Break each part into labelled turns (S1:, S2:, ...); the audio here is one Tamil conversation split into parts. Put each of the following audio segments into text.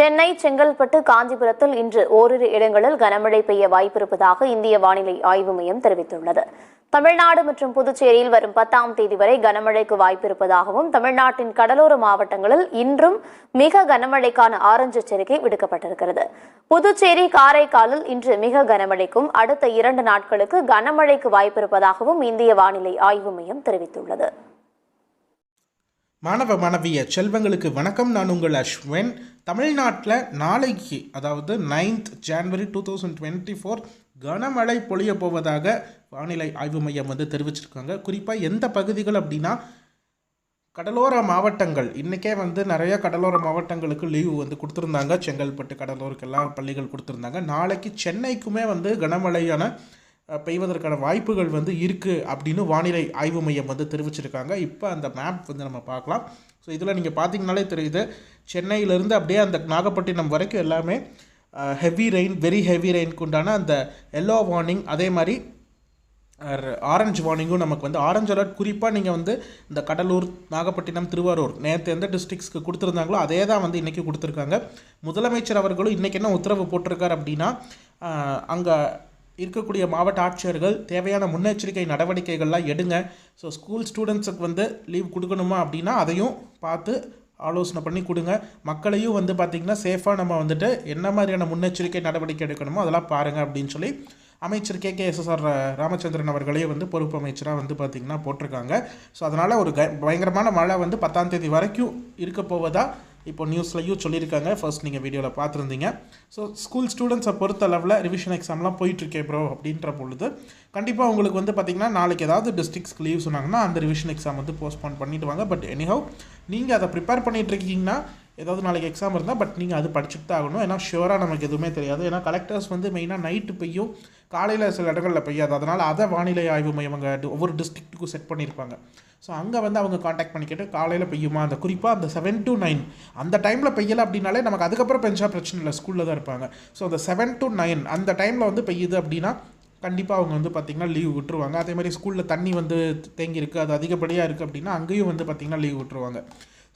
S1: சென்னை செங்கல்பட்டு காஞ்சிபுரத்தில் இன்று ஓரிரு இடங்களில் கனமழை பெய்ய வாய்ப்பிருப்பதாக இந்திய வானிலை ஆய்வு மையம் தெரிவித்துள்ளது. தமிழ்நாடு மற்றும் புதுச்சேரியில் வரும் பத்தாம் தேதி வரை கனமழைக்கு வாய்ப்பிருப்பதாகவும் தமிழ்நாட்டின் கடலோர மாவட்டங்களில் இன்றும் மிக கனமழைக்கான ஆரஞ்சு எச்சரிக்கை விடுக்கப்பட்டிருக்கிறது. புதுச்சேரி காரைக்காலில் இன்று மிக கனமழைக்கும் அடுத்த இரண்டு நாட்களுக்கு கனமழைக்கு வாய்ப்பிருப்பதாகவும் இந்திய வானிலை ஆய்வு மையம் தெரிவித்துள்ளது.
S2: மாணவ மாணவிய செல்வங்களுக்கு வணக்கம். நான் உங்கள் அஸ்வின். தமிழ்நாட்டில் நாளைக்கு அதாவது ninth January two thousand twenty four கனமழை பொழிய போவதாக வானிலை ஆய்வு மையம் வந்து தெரிவிச்சிருக்காங்க. குறிப்பாக எந்த பகுதிகள் அப்படின்னா கடலோர மாவட்டங்கள். இன்றைக்கே வந்து நிறைய கடலோர மாவட்டங்களுக்கு லீவு வந்து கொடுத்துருந்தாங்க. செங்கல்பட்டு கடலூருக்கு எல்லா பள்ளிகள் கொடுத்துருந்தாங்க. நாளைக்கு சென்னைக்குமே வந்து கனமழையான பெய்வதற்கான வாய்ப்புகள் வந்து இருக்குது அப்படின்னு வானிலை ஆய்வு மையம் வந்து தெரிவிச்சிருக்காங்க. இப்போ அந்த மேப் வந்து நம்ம பார்க்கலாம். ஸோ இதில் நீங்கள் பார்த்தீங்கனாலே தெரியுது. சென்னையிலேருந்து அப்படியே அந்த நாகப்பட்டினம் வரைக்கும் எல்லாமே ஹெவி ரெயின் வெரி ஹெவி ரெயின்க்கு உண்டான அந்த எல்லோ வார்னிங் அதே மாதிரி ஆரஞ்சு வார்னிங்கும் நமக்கு வந்து ஆரஞ்சு அலர்ட் குறிப்பாக நீங்கள் வந்து இந்த கடலூர் நாகப்பட்டினம் திருவாரூர் நேற்று எந்த டிஸ்ட்ரிக்ஸ்க்கு கொடுத்துருந்தாங்களோ அதே தான் வந்து இன்றைக்கி கொடுத்துருக்காங்க. முதலமைச்சர் அவர்களும் இன்றைக்கி என்ன உத்தரவு போட்டிருக்காரு அப்படின்னா அங்கே இருக்கக்கூடிய மாவட்ட ஆட்சியர்கள் தேவையான முன்னெச்சரிக்கை நடவடிக்கைகள்லாம் எடுங்க. ஸோ ஸ்கூல் ஸ்டூடெண்ட்ஸுக்கு வந்து லீவ் கொடுக்கணுமா அப்படின்னா அதையும் பார்த்து ஆலோசனை பண்ணி கொடுங்க. மக்களையும் வந்து பார்த்திங்கன்னா சேஃபாக நம்ம வந்துட்டு என்ன மாதிரியான முன்னெச்சரிக்கை நடவடிக்கை எடுக்கணுமோ அதெல்லாம் பாருங்கள் அப்படின்னு சொல்லி அமைச்சர் கே. கே. எஸ்எஸ்ஆர் ராமச்சந்திரன் அவர்களையும் வந்து பொறுப்பு அமைச்சராக வந்து பார்த்திங்கன்னா போட்டிருக்காங்க. ஸோ அதனால் ஒரு க பயங்கரமான மழை வந்து பத்தாம் தேதி வரைக்கும் இருக்க போவதாக இப்போ நியூஸ்லையும் சொல்லியிருக்காங்க. ஃபர்ஸ்ட் நீங்கள் வீடியோவில் பார்த்துருந்தீங்க. ஸோ ஸ்கூல் ஸ்டூடெண்ட்ஸை பொறுத்த அளவில் ரிவிஷன் எக்ஸாம்லாம் போயிட்டுருக்கேன் ப்ரோ அப்படின்ற பொழுது கண்டிப்பாக உங்களுக்கு வந்து பார்த்திங்கன்னா நாளைக்கு ஏதாவது டிஸ்ட்ரிக்ஸ்க்கு லீவ் சொன்னாங்கன்னா அந்த ரிவிஷன் எக்ஸாம் வந்து போஸ்ட்போன் பண்ணிவிடுவாங்க பட் எனிஹவ் நீங்கள் அதை ப்ரிப்பேர் பண்ணிட்டு இருக்கீங்கன்னா ஏதாவது நாளைக்கு எக்ஸாம் இருந்தால் பட் நீங்கள் அது படிச்சுட்டு தான் ஆகணும். ஏன்னா ஷுவராக நமக்கு எதுவுமே தெரியாது. ஏன்னா கலெக்டர்ஸ் வந்து மெயினாக நைட்டு பெய்யும். காலையில் சில இடங்களில் பெய்யாது. அதனால் அதை வானிலை ஆய்வு மையம் அங்கே ஒவ்வொரு டிஸ்ட்ரிக்ட்டுக்கும் செட் பண்ணியிருப்பாங்க. ஸோ அங்கே வந்து அவங்க காண்டாக்ட் பண்ணிக்கிட்டு காலையில் பெய்யுமா? அந்த குறிப்பாக அந்த செவன் டு நைன் அந்த டைமில் பெய்யலை அப்படின்னாலே நமக்கு அதுக்கப்புறம் பெஞ்சா பிரச்சனை இல்லை. ஸ்கூலில் தான் இருப்பாங்க. ஸோ அந்த செவன் டு நைன் அந்த டைமில் வந்து பெய்யுது அப்படின்னா கண்டிப்பாக அவங்க வந்து பார்த்திங்கன்னா லீவ் விட்டுருவாங்க. அதே மாதிரி ஸ்கூலில் தண்ணி வந்து தேங்கியிருக்கு அது அதிகப்படியாக இருக்குது அப்படின்னா அங்கேயும் வந்து பார்த்திங்கன்னா லீவ் விட்டுருவாங்க.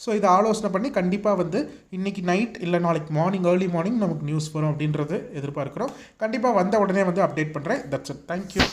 S2: ஸோ இதை ஆலோசனை பண்ணி கண்டிப்பாக வந்து இன்றைக்கி நைட் இல்லை நாளைக்கு மார்னிங் ஏர்லி மார்னிங் நமக்கு நியூஸ் வரும் அப்படின்றது எதிர்பார்க்குறோம். கண்டிப்பாக வந்த உடனே வந்து அப்டேட் பண்ணுறேன் தட்ஸ் இட் தேங்க்யூ